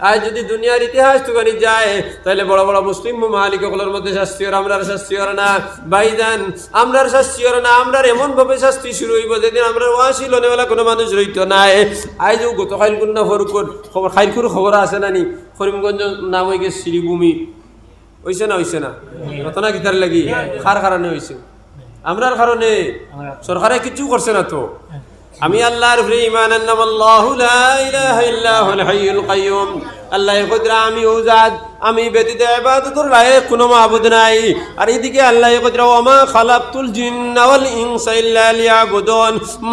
আজ যদি দুনিয়ার ইতিহাস তুকানি যায় তাহলে বড় বড় মুসলিম মালিক সকলের মধ্যে শাস্তি হর আমরার শাস্তি হর না। বাইদান আমরার শাস্তি হর না আমরার এমন ভাবে শাস্তি শুরু হইব যেদিন আমরা ওয়াসিল নেওয়ালা কোনো মানুষ রইত নাই আজ গত খাইল কুন্না ফরুকুর খবর খাইলকুর খবর আছে নানি করিমগঞ্জ নাম হয়ে গেছে শ্রীভূমি হইছে না হইছে না? ঘটনা কিতার লাগি। খার কারণে হইছে? আমরার কারণে? সরকারে কিছু করছে না তো? আমি আল্লাহর উপরে ইমান আনলাম। আল্লাহু লা ইলাহা ইল্লা হুল হাইয়ুল কাইয়ুম আল্লাহ কদরা আমি ওজাদ আমি ব্যতীত ইবাদতের লায়ক কোনো মাবুদ নাই। আর এদিকে আল্লাহ কদরা ওমা খালাকতুল জিন্না ওয়াল ইনসা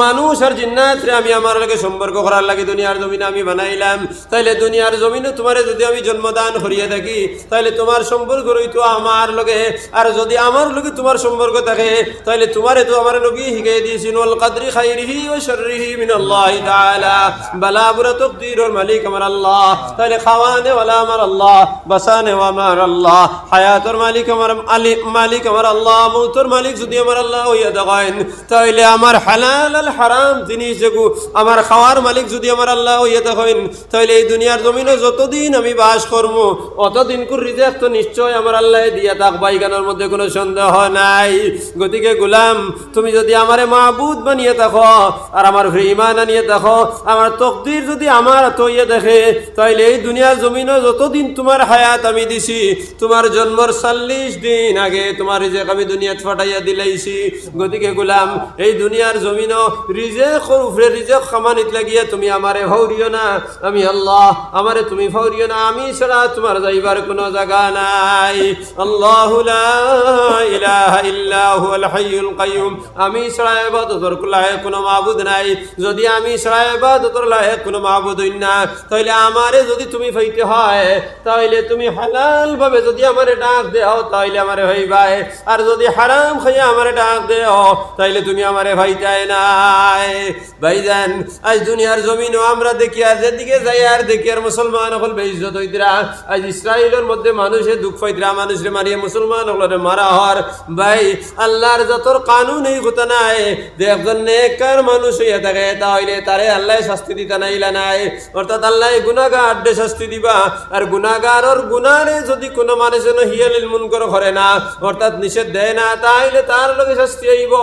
মানুষ আর জিন্নাতরে আমি আমার লগে সম্পর্ক করার লাগে দুনিয়ার জমিনে আমি বানাইলাম। তাইলে দুনিয়ার জমিনে তোমারে যদি আমি জন্মদান করিয়ে থাকি, তাইলে তোমার সম্পর্ক রইতো আমার লগে। আর যদি আমার লগে তোমার সম্পর্ক থাকে, তাইলে তোমারে তো আমার নবী শিখাই দিয়েছিল, ওয়াল কাদরি খাইরিহি ওয়া শাররিহি মিনাল্লাহি তাআলা। বালা বুরা তাকদীরুল মালিক আমার আল্লাহ। তাইলে খাওয়ার মালিক যদি আমার আল্লাহ হইয়া দেখেন তাইলে এই দুনিয়ার জমিনে যতদিন আমি বাস করব, অতদিন কুর রিজেক্ট তো নিশ্চয় আমার আল্লাহ দিয়া তাক বাইগানোর মধ্যে কোনো সন্দেহ নাই। গতিকে গুলাম, তুমি যদি আমারে মাহবুদ বানিয়ে থাকো, আর আমার ইমান আনিয়ে দেখো আমার তকদির যদি আমার তৈয়ে দেখে, তাইলে এই দুনিয়ার জমিনে যতদিন তোমার হায়াত আমি দিছি, তোমার জন্মর চল্লিশ দিন আগে তোমার রিজেক আমি দুনিয়াত ফাটাইয়া দিলাইছি। গতিকে গুলাম, এই দুনিয়ার জমিন রিজেক উপরে রিজেক খামানিত লাগিয়া তুমি আমারে ভাউরিও না। আমি আল্লাহ, আমারে তুমি ভাউরিও না। আমি ছাড়া তোমার যাইবার কোনো জায়গা নাই। আল্লাহ আমি ছাড়া ইবাদতের লায়ক কোনো মাবুদ নাই। যদি আমি ছাড়া ইবাদতের লায়ক কোনো মাবুদ না, তাইলে আমারে যদি তুমি ফাইতে হয়, তাইলে তুমি হালাল ভাবে যদি আমারে ডাক দেও, তাইলে আমারে হইবাই। আর যদি হারাম খাইয়া আমারে ডাক দেও, তাইলে তুমি আমারে ভাইতাই নাই। ভাইজান, আজ দুনিয়ার জমিনও আমরা দেখি আর যেদিকে যাই আর দেখি আর মুসলমান হল বেইজ্জত হইতরা। আজ ইসরায়েলের মধ্যে মানুষে দুঃখ পাইতরা মানুষরে মারিয়ে মুসলমান হলরে মারা হর ভাই, আল্লাহর যতর কানুন এই কথা নাই, যে একজন নেকার মানুষ হইয়া থাকে তাহলে তারে আল্লাহ শাস্তি দিতে নাইলা নাই। অর্থাৎ আল্লাহ গুনাগার দে শাস্তি দিবা। আর গুনাগারর গুনারে যদি কোনো মানুষ হিয়ালিল মুনকর করে না, অর্থাৎ নিষেধ দেয় না, তাইলে তার লগে শাস্তি আইব।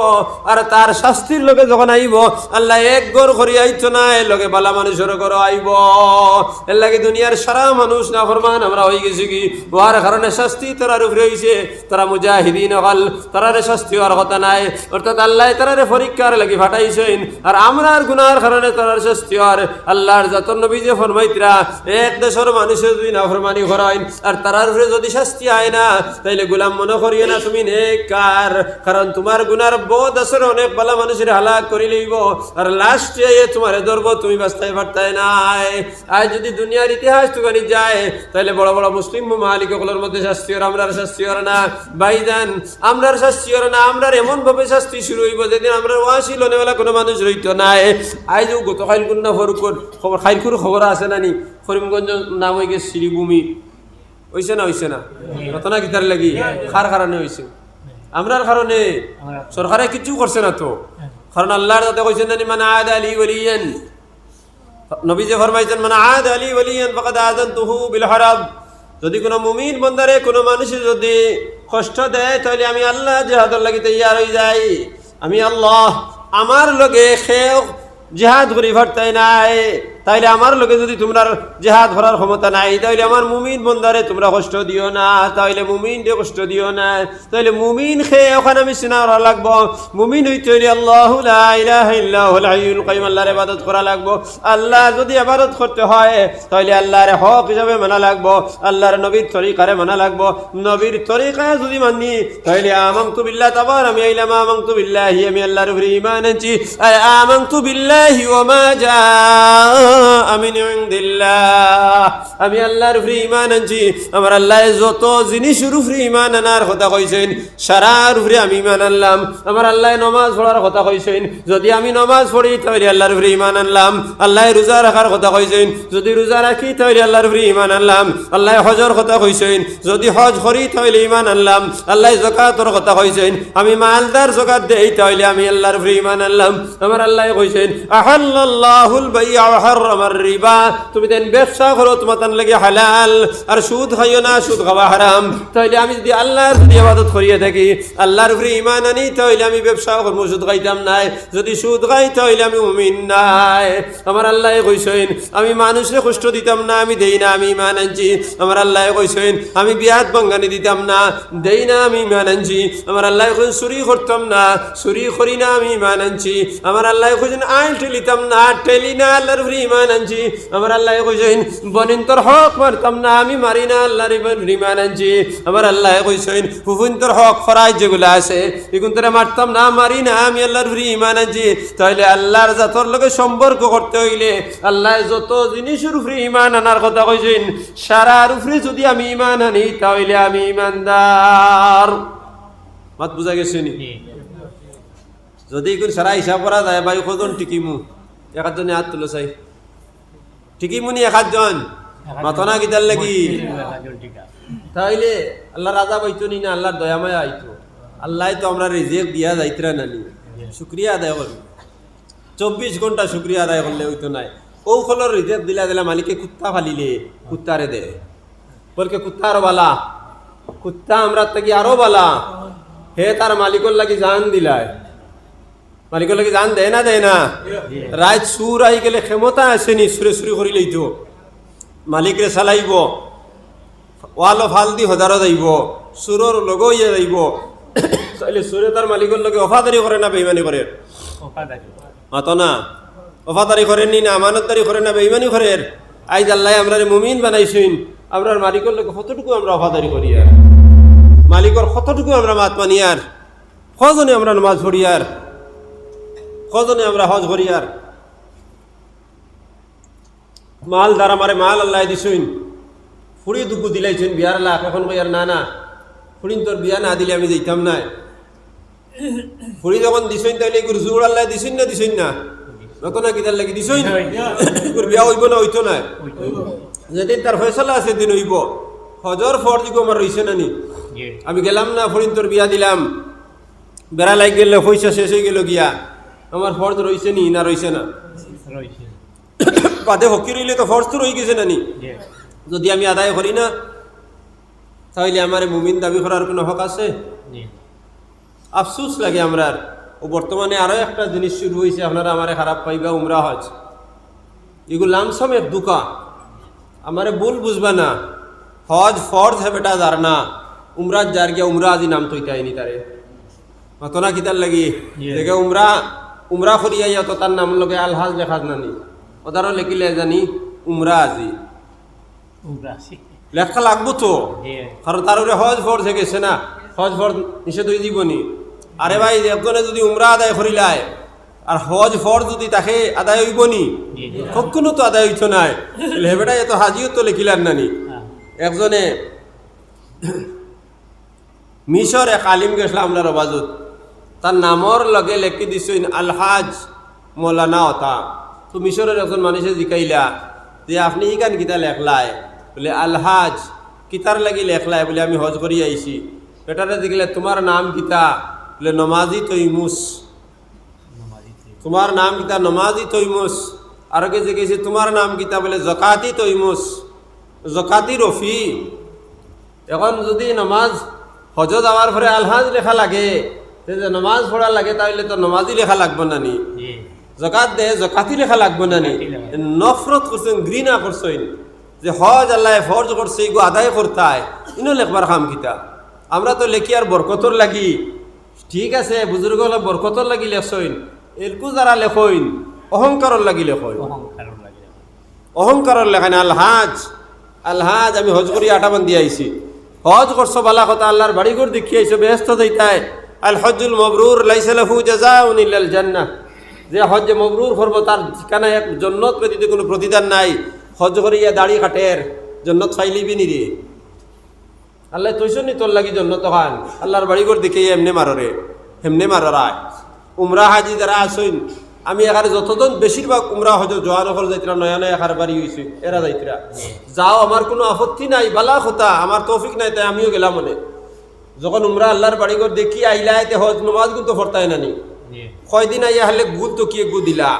আর তার শাস্তির লগে যখন আইব, আল্লাহ এক গড় করি আইতো না, এর লগে বালা মানুষের ঘর আইব। এর লাগে দুনিয়ার সারা মানুষ না ফরমান আমরা হয়ে গেছি কি? ওয়ার কারণে শাস্তি তারার উপরে হইছে। তারা মুজাহিদিন হল তারারে শাস্তি হওয়ার কথা নাই। অর্থাৎ আল্লাহ তারারে পরীক্ষার লাগি ফাটাইছেন। আর আমরার গুনার কারণে তারার শাস্তি হওয়ার আল্লাহর যতন নবী যে ফরমাইতরা, এক দেশের মানুষের যদি না ফরমানি করাইন, আর তারার উপরে যদি শাস্তি আয় না, তাইলে গুলাম মনে করিও না তুমি নেকার কারণ তোমার গুনার বোধ আসলে অনেক ভালো মানুষের হালাক করি লইব, আর লাস্টে তোমার ধরব, তুমি বাস্তায় পারতাই নাই। আজ যদি দুনিয়ার ইতিহাস তুকানি যায় তাহলে বড় বড় মুসলিম মালিক সকলের মধ্যে শাস্তি হর আমরার শাস্তি হর না। বাইদান আমরার শাস্তি হর না, আমরার এমন ভাবে শাস্তি শুরু হইব যেদিন আমরা ওয়াসিল নেওয়ালা কোনো মানুষ রইত নাই। আজ গত খাইল কুন্না ফরুকুর, খবর খাইলকুর খবর আছে নানি করিমগঞ্জ নাম হয়ে গেছে শ্রীভূমি হইছে না হইছে না? ঘটনা কিতার লাগি? খার কারণে হইছে? আমরার কারণে সরকারে কিছু করছে না তো? কারণ আল্লাহর তাতে কইছেন জানি মানে আদ আলী ওলিয়ান। নবী যে ফরমাইছেন মানে আদ আলী ওলিয়ান, ফাকাদ আযানতুহু বিল হারাব যদি কোনো মুমিন বন্দারে, কোনো মানুষে যদি কষ্ট দেয়, তাহলে আমি আল্লাহ জেহাদর লাগি তৈয়ার হয়ে যাই। আমি আল্লাহ আমার লগে খেয়ে জেহাদ করি, ভরতাই নাই। তাইলে আমার লোকে যদি তোমরা জেহাদ ধরার ক্ষমতা নাই, তাইলে আমার মুমিন বন্দারে তোমরা কষ্ট দিও না, তাইলে মুমিন দিয়ে কষ্ট দিও না, তাইলে মুমিন খেয়ে ওখানে আমি সিনা করা লাগবো। মুমিন হইতে হইলে আল্লাহ লা ইলাহা ইল্লাহুল হাইয়ুল কাইয়ুম, আল্লাহর ইবাদত করা লাগবো। আল্লাহ যদি ইবাদত করতে হয়, তাইলে আল্লাহর হক হিসাবে মানা লাগবো, আল্লাহর নবীর তরিকারে মানা লাগবো। নবীর তরিকায় যদি মানি, তাইলে আমানতু বিল্লাহ তাবার, আমি আইলাম আমানতু বিল্লাহি, আমি আল্লাহর উপরে ঈমান আনছি আর আমানতু বিল্লাহি ওয়া মা জা আমিন আমি আল্লাহর উপরে ঈমান আনছি। আমার আল্লাহ যত জিনিসের উপরে ঈমান আনার কথা কইছেন, সারার উপরে আমি ঈমান আনলাম। আমার আল্লাহ নমাজ পড়ার কথা কইছেন, যদি আমি নমাজ পড়ি তাহলে আল্লাহর উপরে ঈমান আনলাম। আল্লাহ রোজা রাখার কথা কইছেন, যদি রোজা রাখি তাহলে আল্লাহর উপরে ঈমান আনলাম। আল্লাহ হজর কথা কইছেন, যদি হজ করি তাহলে ঈমান আনলাম। আল্লাহ জকাতর কথা কইছেন, আমি মালদার জকাত দেই তাহলে আমি আল্লাহর উপরে ঈমান আনলাম। আমার আল্লাহ কইছেন আহাল্লাহুল বাইয়া হারামার রিবা। তুমি ব্যবসা করো, তোমার হালাল। আর সুদ না, সুদ খাওয়া হারাম। তাইলে আমি যদি আল্লাহর যদি ইবাদত করিয়ে থাকি, আল্লাহর উপরে ইমান আনি, তাইলে আমি ব্যবসা করব, সুদ খাইতাম নাই। যদি সুদ খাই, তাইলে আমি মুমিন নাই। আমার আল্লাহ কইসইন আমি মানুষে কষ্ট দিতাম না, আমি দেই না, আমি ইমান আনছি। আমার আল্লাহ কইসইন আমি বিয়াত বাঙ্গানি দিতাম না, দেই না, আমি ইমান আনছি। আমার আল্লাহ কইন চুরি করতাম না, চুরি করি না, আমি ইমান আনছি। আমার আল্লাহ কইছেন, আইল ঠেলিতাম না, ঠেলি না, আল্লাহর উপরে ইমান আনছি আমার আল্লাহ কইছেন বনিন্তর হক মারতাম না আমি মারি না আল্লাহর ইমান আনছি আমার আল্লাহ কইছেন হুফুন্তর হক ফরাজ যেগুলো আছে এগুন তোরা মারতাম না মারি না আমি আল্লাহর ইমান আনছি তাহলে আল্লাহর জাতর লগে সম্পর্ক করতে হইলে আল্লাহ যত জিনিসের উপরে ইমান আনার কথা কইছেন সারার উপরে যদি আমি ইমান আনি তাহলে আমি ইমানদার মাত বুঝা গেছে নি? যদি কোন সারা হিসাব করা যায় ভাই কজন টিকিমু। একজনে হাত তুলো চাই। টিকিমু নি একজন। মাতনা গিতার লাগি। তাইলে আল্লাহ রাজা পাইতো নি না আল্লাহর দয়াময় আইতো। আল্লাহ তো আমরা রিজেক দিয়া যাইতরা নানি। শুক্রিয়া আদায় করবি চব্বিশ ঘণ্টা শুক্রিয়া আদায় করলে হইতো নাই। কৌশলর রিজেক দিলা দিলা মালিকে কুত্তা ফালিলে কুত্তারে দে। বলকে কুত্তা আরও বালা। কুত্তা আমরা তাকি আরও বালা। হে তার মালিকর লাগি জান দিলায় মালিকর লাগি জান দেয় না দেয় না। রাত সুর আই গেলে ক্ষমতা আছে আসেনি সুরে সুরে করিলেই তো মালিকরে চালাইব। ওয়ালো ফাল দি হজারো যাইব সুরর লগ ইয়ে যাইব তাইলে সুরে তার মালিকর লগে অফাদারি করে না বেইমানি করে মাত না অফাদারি করেন নি আমানতদারি করে না বেইমানি করে আইজ আল্লাহ আমরা মুমিন বানাইছেন। আমরার মালিকর লগে কতটুকু আমরা অফাদারি করি আর? মালিকর কতটুকু আমরা মাত মানি আর? কজনে আমরা নামাজ পড়ি আর? কজনে আমরা হজ করি আর? মাল দ্বারা মারে মাল আল্লাহ দিছুন ফুড়ি দুকু দিলাইছেন বিয়ার লাখ। এখন কই আর না না। ফুড়িন তোর বিয়া না দিলে আমি যাইতাম না ফুড়ি যখন দিছইন তাইলে এগুর জোর আল্লাহ দিছইন না দিছইন না? নত না কিতার লাগি দিছইন? এগুর বিয়া হইব না হইতো না যেদিন তার ফয়সলা আছে দিন হইব। হজর ফর দিকে আমার রইছে না নি? আমি গেলাম না ফরিন তোর বিয়া দিলাম। বেড়া লাগ গেলে পয়সা শেষ হয়ে গেল গিয়া। আমার ফর্জ রইছে নি না রইছে না? বাদে হকি রইলে তো ফর্জ তো রই গেছে না নি? যদি আমি আদায় করি না তাহলে আমার মুমিন দাবি করার কোনো হক আছে? আফসুস লাগে আমরার। ও বর্তমানে আরও একটা জিনিস শুরু হয়েছে আপনারা আমারে খারাপ পাইবা উমরা হজ। এগুলো লামসম এক দুকা। আমারে ভুল বুঝবা না। হজ ফর্জ হে বেটা যার না। উমরাত যার গিয়া উমরা আজি নাম তৈতে আইনি তারে। মাতনা কিতার লাগি? দেখে উমরা উমরা করিয়া ইয়া তো তার নাম লগে আলহাজ লেখা নানি ওদারও লেখিলে জানি উমরা আজি। লেখা লাগবো তো? কারণ তার উপরে হজ ফর্জ হয়ে গেছে না। হজ ফর্জ নিষেধ হয়ে দিবনি আরে ভাই একজনে যদি উমরা আদায় করিলায় আর হজ ফর যদি তাকে আদায় হইবনি কখনো তো আদায় হইতো নাই। হেবেটা এত হাজিও তো লেখিলার নানি একজনে মিশর এক আলিম গেছিলাম আমরা রবাজত তার নামর লগে লেখি দিছইন আলহাজ মৌলানা অতা তো মিশরের একজন মানুষে জিকাইলা, যে আপনি ইকান কিতা লেখলায় বলে, আলহাজ কিতার লাগি লেখলায় বলে আমি হজ করি আইছি। বেটারে দেখলে তোমার নাম কিতা বলে, নমাজি তৈমুস। তোমার নাম কিতা নমাজি তৈমুস। আর কে গেছে তোমার নাম কিতা বলে, জকাতি তৈমুস। জকাতি রফি। এখন যদি নমাজ হজ যাওয়ার পরে আলহাজ লেখা লাগে যে নমাজ পড়া লাগে তাহলে তো নমাজি লেখা লাগবো না নি? জকাত দে জকাতি লেখা লাগবো না নি? নফরত করছেন ঘৃণা করছেন। যে হজ আল্লাহ ফরজ করছে এগো আদায় করতায়। ইনো লেখবার খাম কিতা? আমরা তো লেখি আর বরকতর লাগি। ঠিক আছে বুজুর্গ হলে বরকতর লাগি লেখছইন এরকু যারা লেখইন অহংকারর লাগি লেখইন। অহংকারর লেখানে আলহাজ। আলহাজ আমি হজ করি আটা বান্ধি আইছি। হজ করছ বালা কথা আল্লাহর বাড়ি ঘর দেখি আইছো ব্যস্ত যাইতায়। আল হজুল মবরুর লাইসালাহু জাযাউন ইল্লাল জান্নাহ। যে হজ মবরুর করব তার ঠিকানা এক জন্নত ব্যতীত কোনো প্রতিদান নাই। হজ করিয়া দাড়ি কাটের জন্নত ফাইলিবি নি রে। আল্লাহ তৈছো নি তোর লাগি জন্নত খান আল্লাহর বাড়ি ঘর দেখে এমনে মাররে হেমনে মাররায় উমরা হাজি যারা আসইন, আমি এখানে যতজন বেশিরভাগ উমরা হজ জোয়ান হল যাইতরা নয়া নয়া এখার বাড়ি হয়েছে এরা যাইতরা। যাও, আমার কোনো আপত্তি নাই, বালা কথা, আমার তৌফিক নাই, তাই আমিও গেলাম মনে। যখন উমরা আল্লাহর বাড়ি ঘর দেখি আইলা এতে হজ নমাজ কিন্তু ফরতায় নানি কয়দিন আইয়া হলে গুল তো কি গু দিলা।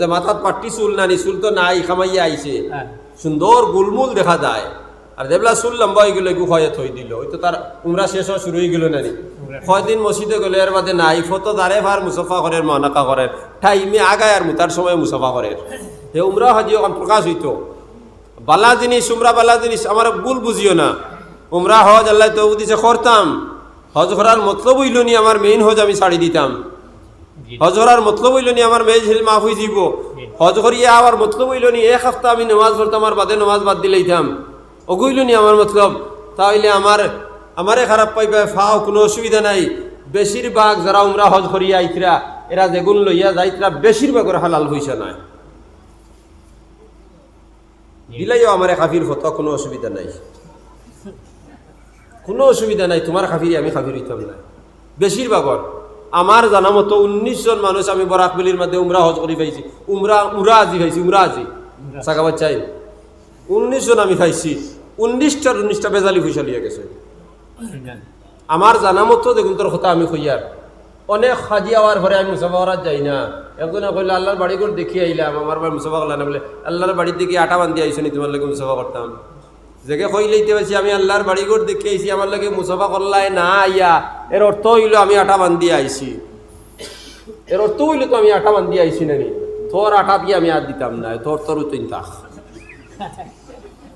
যে মাথাত পাট্টি চুল নানি চুল তো নাই খামাইয়া আইছে। হ্যাঁ। সুন্দর গুলমুল দেখা যায়। আর যেগুলা চুল লম্বা হয়ে গেল একটু খয়ে থই দিল। ওই তো তার উমরা শেষ হওয়া শুরু হয়ে গেল নানি কয়দিন মসজিদে গেলে এর বাদে নাই ফটো দাঁড়ে ভার মুসাফা করে মহানাকা করে টাইমে আগায় আর মুতার সময় মুসাফা করে হে উমরা হাজি প্রকাশ হইতো। বালা জিনিস উমরা বালা জিনিস আমার গুল বুঝিও না। উমরা হজ আল্লাহ তো দিছে করতাম। হজ করার মতলব হইল নি আমার মেইন হজ আমি ছাড়ি দিতাম। হজ করার মতলব হইল নি আমার মেয়ে ছেলে মাফ হয়ে যাব হজ করিয়া আবার মতলব হইল নি এক সপ্তাহ আমি নমাজ পড়তাম আর বাদে নমাজ বাদ দিলেইতাম অগুইল নি আমার মতলব। তাহলে আমার আমারে খারাপ পাইবে ফাও কোনো অসুবিধা নাই। বেশিরভাগ যারা উমরা হজ করিয়া আইতরা এরা যেগুন লইয়া যাইতরা বেশিরভাগের হালাল হইছে নাই দিলাইও আমার খাফির হতো কোনো অসুবিধা নাই। কোনো অসুবিধা নাই তোমার খাফিরি আমি খাফির হইতাম না। বেশিরভাগর। আমার জানা মতো উনিশ জন মানুষ আমি বরাকবেলির মধ্যে উমরা হজ করি পাইছি উমরা উমরা আজি খাইছি উমরা আজি। সাকা বাচ্চাই উনিশ জন আমি খাইছি। উনিশটার উনিশটা বেজালি পয়সা লিয়ে গেছে। আমার জানা মতো দেখুন তোর কথা আমি কইয়ার। অনেক সাজি আওয়ার পরে আমি মুসাফা যাই না। একজনে কইলে আল্লাহর বাড়ি করে দেখি আইলাম। আমার বাড়ি মুসাফা করলাম না বলে আল্লাহর বাড়ির দিকে আটা বান্ধি আইসো নি তোমার লাগে মুসাফা করতাম। যেকে কইলেইতে পারছি আমি আল্লাহর বাড়ি করে দেখি আইছি আমার লাগে মুসাফা করলাই না আইয়া এর অর্থ হইল আমি আটা বান্ধি আইছি। এর অর্থ হইল তো আমি আটা বান্ধি আইছি নানি তোর আটা দিয়ে আমি আর দিতাম না তোর তোর থাক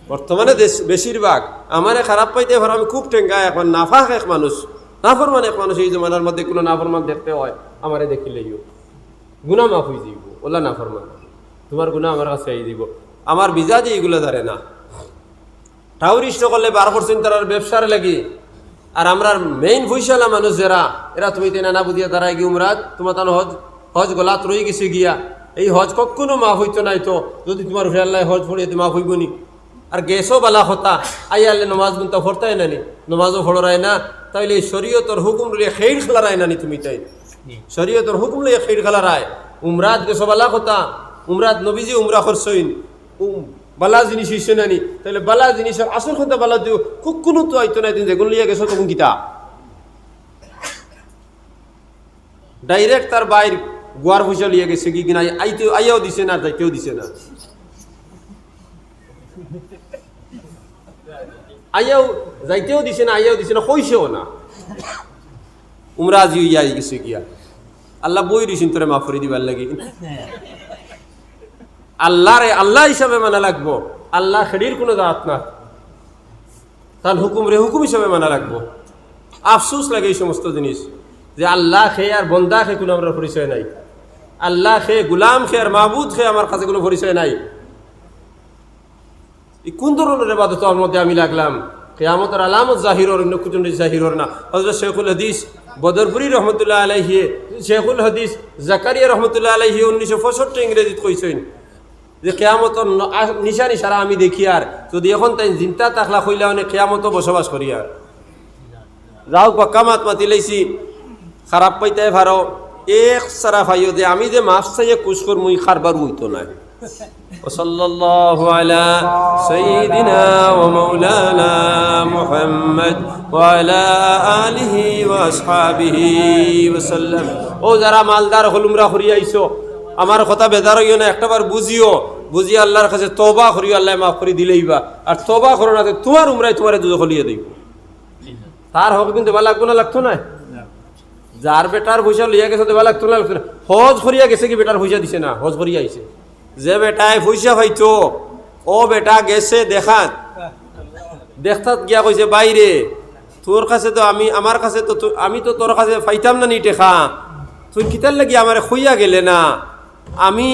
বর্তমানে দেশ- বেশিরভাগ, আমারে খারাপ পাইতে পারো আমি খুব টেঙ্গা এখন, নাফাক এক মানুষ। নাফরমান এক মানুষ এই জমানার মধ্যে কোনো নাফরমান দেখতে হয়, আমারে দেখিলেইও গুণা মাফ হয়ে যাইব, ওলা নাফরমান। তোমার গুণা আমার কাছে আই দিব আমার বিজা যে এইগুলো ধরে না। টাউরিস্ট করলে বার করছেন তার ব্যবসার লাগি। আর আমরা মেইন ভুইশালা মানুষ যারা এরা তুমি তেনা না বুঝিয়া তারা গিয়ে উমরাত তোমার তার হজ হজ গলাত রয়ে গেছে গিয়া। এই হজ কখনো মাফ হইতো নাই তো যদি তোমার ফেরাল্লাই হজ ফড়িয়ে মাফ হইব নি। আর গেছও বালা হতা আই আল্লে নমাজ গুনতা ফরতাই না নি। নমাজও ফড়রায় না তাইলে এই শরীয়তর হুকুম লিয়ে খেইর খেলারায় না নি তুমি তাই। শরীয়তর হুকুম লিয়ে খেইর খেলারায় উমরাত গেছো বালা কথা উমরাত নবীজি উমরা উম বালা জিনিস হইছে না নি? তাহলে বালা জিনিসের আসল কথা বালা দিও, কখনো তো আইতো না তুমি যেগুলো লিয়ে গেছো তখন কিতা? ডাইরেক্ট তার বাইর গোয়ার পয়সা লিয়ে গেছে কি কিনা আইতে আইয়াও দিছে না যাইতেও দিছে না। আইয়াও যাইতেও দিছে না, আইয়াও দিছে না, কইছেও না। উমরা আজি ইয়া গেছে গিয়া। আল্লাহ বই দিছেন তোরে মাফ করে দিবার লাগি। আল্লাহরে আল্লাহ হিসাবে মানা লাগবো। আল্লাহ খেডির কোনো দাঁত না। তার হুকুম রে হুকুম হিসাবে মানা লাগবো। আফসোস লাগে এই সমস্ত জিনিস, যে আল্লাহ খেয়ে আর বন্দা খেয়ে কোনো আমার পরিচয় নাই। আল্লাহ খেয়ে গুলাম খেয়ে আর মাহবুদ খেয়ে আমার কাছে কোনো পরিচয় নাই। কোন ধরনের এবাদত আমার মধ্যে আমি লাগলাম? কেয়ামতের আলামত জাহিরর অন্য কুজন জাহিরর না। হজরত শেখুল হাদিস, বদরপুরি রহমতুল্লাহ আলাইহিয়ে শেখুল হাদিস, জাকারিয়া রহমতুল্লাহ আলাইহি উনিশশো পঁয়ষট্টি ইংরেজিত কইছেন যে কেয়ামতর ন- আ- নিশানি সারা আমি দেখি আর যদি এখন তাই চিন্তা তাকলা কইলে অনেক কেয়ামতো বসবাস করি আর যাও কামাত মাতি লাইছি খারাপ পাইতে ভারো এক সারা ভাইও যে আমি যে মাছ চাইয়ে কুশ কর মুই খারবার হইতো না وصلى الله على سيدنا ومولانا محمد وعلى آله وأصحابه وسلم ও যারা মালদার হলুমরা করিয়া আইছো আমার কথা বেদার হইও না একটাবার বুঝিও। বুঝি আল্লাহর কাছে তবা করিও আল্লাহ মাফ করে দিলেইবা আর তবা করো না তোমার উমরাই তোমার দুজো খলিয়ে দিব। তার হবে কিন্তু দেবা লাগবো না লাগতো না? যার বেটার পয়সা লইয়া গেছে দেবা লাগতো না লাগতো না? হজ করিয়া গেছে কি বেটার পয়সা দিছে না? হজ করিয়া আইছে। যে বেটায় পয়সা পাইতো ও বেটা গেছে দেখাত। দেখতাত গিয়া কইছে বাইরে তোর কাছে তো আমি আমার কাছে তো তো- আমি তো তোর কাছে পাইতাম না নি টেখা তুই কিতার লাগি আমার খইয়া গেলে না? আমি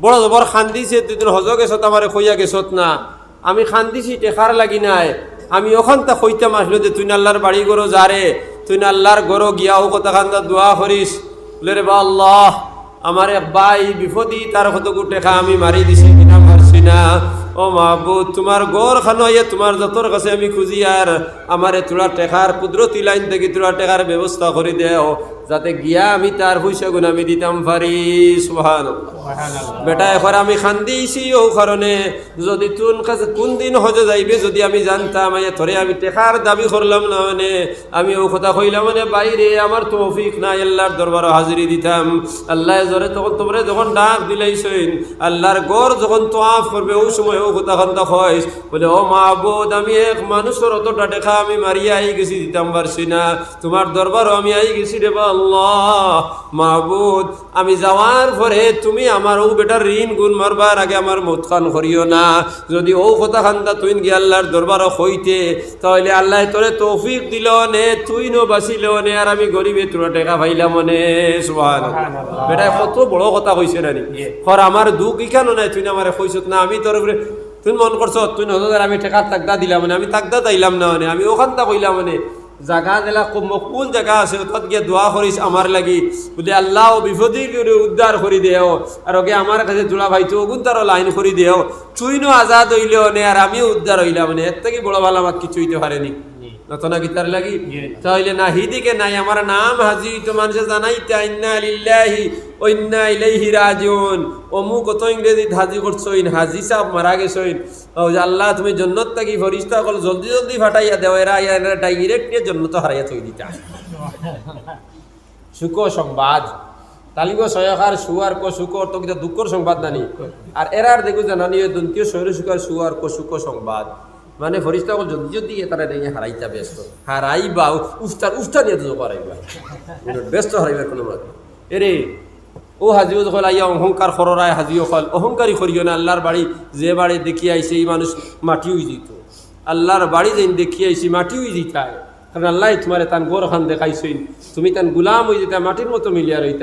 বড় জবর খান্দিছে তুই তোর হজ গেছত, আমার খইয়া গেছত না। আমি খান্দিছি, টেকার লাগি নাই। আমি ওখান তা খইতাম, আসলো যে তুই আল্লাহর বাড়ি গরো যারে তুই আল্লাহর গরো, গিয়াও কথা খান্দা দোয়া করিস। বলে রে বা আল্লাহ, আমার এক ভাই বিপদি তার কত টেকা, আমি মারি দিছি কিনা, মারছি না। ও মাহবুদ তোমার গড় খানো তোমার যতর কাছে আমি খুঁজি, আর আমারে তোলা টেকার, কুদরতি লাইন থেকে তোলা টেকার ব্যবস্থা করে দেও। যাতে গিয়া আমি তার পয়সা গুণ আমি দিতাম পারি সুহান বেটা এখন আমি খান্দিছি ও কারণে। যদি তুন কাছে কোন দিন হজে যাইবে যদি আমি জানতাম ধরে আমি টেকার দাবি করলাম না মানে আমি ও কথা কইলাম মানে বাইরে আমার তৌফিক নাই আল্লাহর দরবার হাজিরি দিতাম। আল্লাহ জরে তখন তোমরা যখন ডাক দিলাইছেন আল্লাহর গড় যখন তোয়াফ করবে ওই সময় ও কথা খান্তা হয় বলে ও মা বোধ আমি এক মানুষের অতটা টেকা আমি মারিয়া আই গেছি দিতাম পারছি না। তোমার দরবারও আমি আই গেছি রে বা আল্লাহ মাহবুদ আমি যাওয়ার পরে তুমি আমার ও বেটার ঋণ গুণ মারবার আগে আমার মত খান করিও না। যদি ও কথা খান্দা তুই গিয়ে আল্লাহর দরবারও হইতে তাহলে আল্লাহ তোরে তৌফিক দিল নে তুই নো বাঁচিল নে আর আমি গরিবে তোরা টেকা পাইলাম নে। সুহান বেটা কত বড় কথা কইছে নানি। হর আমার দুঃখ ইখানো নাই তুই আমার কইছত না। আমি তোর উপরে তুই মন করছ তুই নজর আমি টেকা তাকদা দিলাম মানে আমি তাকদা তাইলাম না মানে আমি ওখানটা কইলাম মানে জাগা দিলা খুব মকবুল জাগা আছে তাত গিয়ে দোয়া করিস আমার লাগি। বলে আল্লাহ বিভদি করে উদ্ধার করি দেও আর ওকে আমার কাছে জোড়া ভাই তো তারও লাইন করি দেও চুইনো আজাদ হইলে নে আর আমিও উদ্ধার হইলাম মানে এর থেকে বড় ভালো আমার কিছু হইতে পারেনি নতনা গীতার লাগি? তাহলে না হিদিকে নাই আমার নাম হাজি তো মানুষে জানাই ইন্না লিল্লাহি। ঐন্না ইলাইহি রাজিউন। অমুক কত ইংরেজি হাজি করছইন হাজি সাহেব মারা গেছইন। ও যে আল্লাহ তুমি জন্নত থাকি ফরিস্তা কল জলদি জলদি ফাটাইয়া দেও এরা এরা ডাইরেক্ট নিয়ে জন্নত হারাইয়া থই দিতা। সুখ সংবাদ। তালিব সয়কার সুয়ার ক সুখ তো কিতা দুঃখর সংবাদ নানি? আর এরার দেখো জানানি দন্তীয় শৈর সুখার সুয়ার ক সুখ সংবাদ। মানে ফরিস্তা কল জলদি জলদি তারা হারাইতা ব্যস্ত। হারাইবা উফতার উফতা নিয়ে তো করাইবা ব্যস্ত হারাইবার কোনো মানে এরে ও হাজিও যখন আইয়া অহংকার খরায় হাজিও খল। অহংকারী করিও না, আল্লাহর বাড়ি যে বাড়ি দেখি আইসে এই মানুষ মাটিও দিত। আল্লাহর বাড়ি যেন দেখি আইছি মাটিও দিতায়। কারণ আল্লাহ তোমার তান গোর খান দেখাইছইন তুমি তান গুলাম হয়ে যেতা মাটির মতো মিলিয়া রইতা